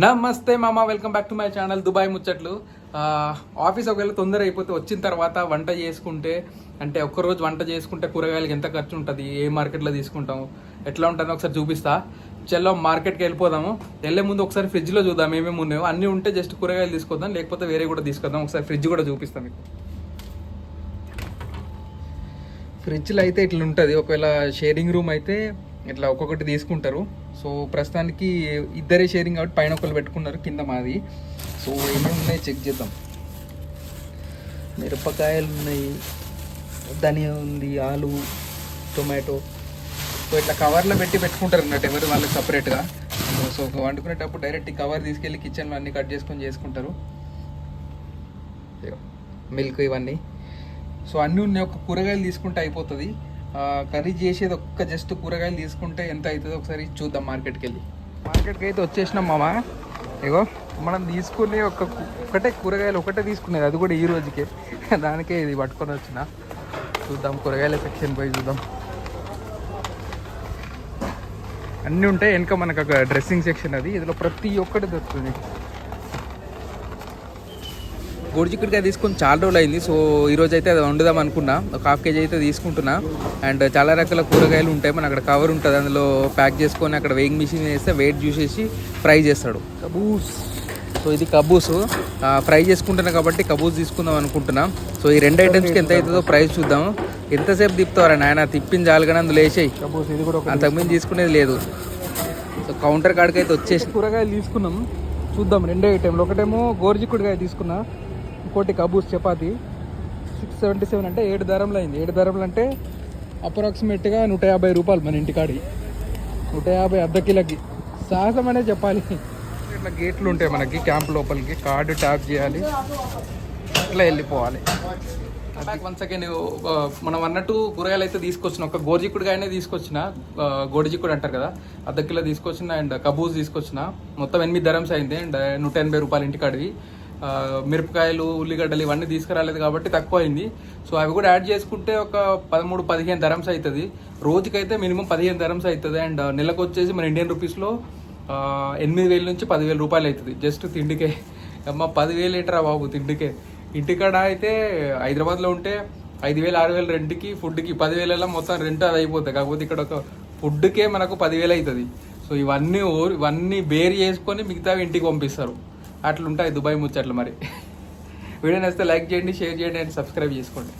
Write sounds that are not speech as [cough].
నమస్తే మామ welcome back to my channel Dubai ముచ్చట్లు. ఆఫీస్ ఒకవేళ తొందర అయిపోతే వచ్చిన తర్వాత వంట చేసుకుంటే అంటే ఒక్కరోజు వంట చేసుకుంటే కూరగాయలకి ఎంత ఖర్చు ఉంటుంది ఏ మార్కెట్లో తీసుకుంటాము ఎట్లా ఉంటుందో ఒకసారి చూపిస్తా. చెల్లో మార్కెట్కి వెళ్ళిపోదాము. వెళ్ళే ముందు ఒకసారి ఫ్రిడ్జ్లో చూద్దాం ఏమేమి ఉన్నాయో. అన్నీ ఉంటే జస్ట్ కూరగాయలు తీసుకొద్దాం లేకపోతే వేరే కూడా తీసుకొద్దాం. ఒకసారి ఫ్రిడ్జ్ కూడా చూపిస్తాం మీకు. ఫ్రిడ్జ్లో అయితే ఇట్లా ఉంటుంది ఒకవేళ షేరింగ్ రూమ్ అయితే ఇట్లా ఒక్కొక్కటి తీసుకుంటారు. సో ప్రస్తుతానికి ఇద్దరే షేరింగ్ కాబట్టి పైన ఒకళ్ళు పెట్టుకున్నారు కింద మాది. సో ఏమేమి ఉన్నాయి చెక్ చేద్దాం. మిరపకాయలు ఉన్నాయి ధనియా ఉంది ఆలు టొమాటో. సో ఇట్లా కవర్లో పెట్టి పెట్టుకుంటారు అన్నట్టు ఎవరు వాళ్ళకి సపరేట్గా. సో వండుకునేటప్పుడు డైరెక్ట్ ఈ కవర్ తీసుకెళ్ళి కిచెన్లో అన్నీ కట్ చేసుకొని చేసుకుంటారు. మిల్క్ ఇవన్నీ. సో అన్నీ ఉన్నాయి. ఒక కూరగాయలు తీసుకుంటే అయిపోతుంది. కర్రీ చేసేది ఒక్క జస్ట్ కూరగాయలు తీసుకుంటే ఎంత అవుతుందో ఒకసారి చూద్దాం మార్కెట్కి వెళ్ళి మార్కెట్కి అయితే వచ్చేసినాం మామ. ఇగో మనం తీసుకునే ఒక ఒకటే కూరగాయలు ఒకటే తీసుకునేది. అది కూడా ఈ రోజుకే. [laughs] దానికే ఇది పట్టుకొని వచ్చిన. చూద్దాం కూరగాయల సెక్షన్ పోయి చూద్దాం. అన్నీ ఉంటాయి. వెనక మనకు ఒక డ్రెస్సింగ్ సెక్షన్ అది. ఇందులో ప్రతి ఒక్కటి దొరుకుతుంది. గోడిచిక్కుడికాయ తీసుకొని చాలా రోజులు అయింది. సో ఈ రోజు అయితే అది వండుదాం అనుకున్నా. ఒక హాఫ్ కేజీ అయితే తీసుకుంటున్నా. అండ్ చాలా రకాల కూరగాయలు ఉంటాయి. మన అక్కడ కవర్ ఉంటుంది. అందులో ప్యాక్ చేసుకొని అక్కడ వెయింగ్ మిషన్ వేస్తే వెయిట్ చూసేసి ఫ్రై చేస్తాడు. కబూస్. సో ఇది కబూస్. ఫ్రై చేసుకుంటున్నా కాబట్టి కబూస్ తీసుకుందాం అనుకుంటున్నా. సో ఈ రెండు ఐటమ్స్కి ఎంత అవుతుందో ప్రైస్ చూద్దాం. ఎంతసేపు తిప్పుతావరా నాయన? తిప్పింది చాలుగానే అందులో వేసేయి. కబూస్ ఇది కూడా అంతకుమించి తీసుకునేది లేదు. సో కౌంటర్ కాడికి అయితే వచ్చేసి కూరగాయలు తీసుకున్నాం. చూద్దాం రెండే ఐటెంలు ఒకటేమో గోరుచిక్కుడుకాయ తీసుకున్నా. ఇంకోటి కబూస్ చపాతి. సిక్స్ సెవెంటీ సెవెన్ అంటే ఏడు ధరలు అయింది. ఏడు ధరలు అంటే అప్రాక్సిమేట్గా నూట యాభై రూపాయలు మన ఇంటికాడి. నూట యాభై అర్ధ కిలోకి. సాహసం అనే చెప్పాలి. ఇట్లా గేట్లు ఉంటాయి మనకి క్యాంప్ లోపలికి. కార్డు ట్యాప్ చేయాలి. ఇట్లా వెళ్ళిపోవాలి. వన్ సెకండ్ uh, మనం అన్నట్టు కూరగాయలు అయితే తీసుకొచ్చిన ఒక గోరుచిక్కుడుగాయనే తీసుకొచ్చిన గోడిజిక్కుడు అంటారు కదా అర్ధ కిలో తీసుకొచ్చిన అండ్ కబూజ్ తీసుకొచ్చిన. మొత్తం ఎనిమిది ధరమ్స్ అయింది అండ్ నూట ఎనభై రూపాయలు ఇంటికాడివి. మిరపకాయలు ఉల్లిగడ్డలు ఇవన్నీ తీసుకురాలేదు కాబట్టి తక్కువ అయింది సో అవి కూడా యాడ్ చేసుకుంటే ఒక పదమూడు పదిహేను ధరమ్స్ అవుతుంది రోజుకైతే మినిమం పదిహేను ధరమ్స్ అవుతుంది అండ్ నెలకు వచ్చేసి మన ఇండియన్ రూపీస్లో ఎనిమిది వేల నుంచి పదివేల రూపాయలు అవుతుంది జస్ట్ తిండికే. అమ్మ పదివేలు ఏంటరా బాబు తిండికే. ఇంటికాడ అయితే హైదరాబాద్లో ఉంటే ఐదు వేలు ఆరు వేలు రెంట్కి ఫుడ్కి పదివేలలో మొత్తం రెంట్ అది అయిపోతుంది కాకపోతే ఇక్కడ ఒక ఫుడ్కే మనకు పదివేలు అవుతుంది సో ఇవన్నీ ఓ- ఇవన్నీ బేర్ చేసుకొని మిగతావి ఇంటికి పంపిస్తారు. అట్లుంటాయి దుబాయ్ ముచ్చట్లు మరి. వీడియో నచ్చితే లైక్ చేయండి షేర్ చేయండి అండ్ సబ్స్క్రైబ్ చేసుకోండి.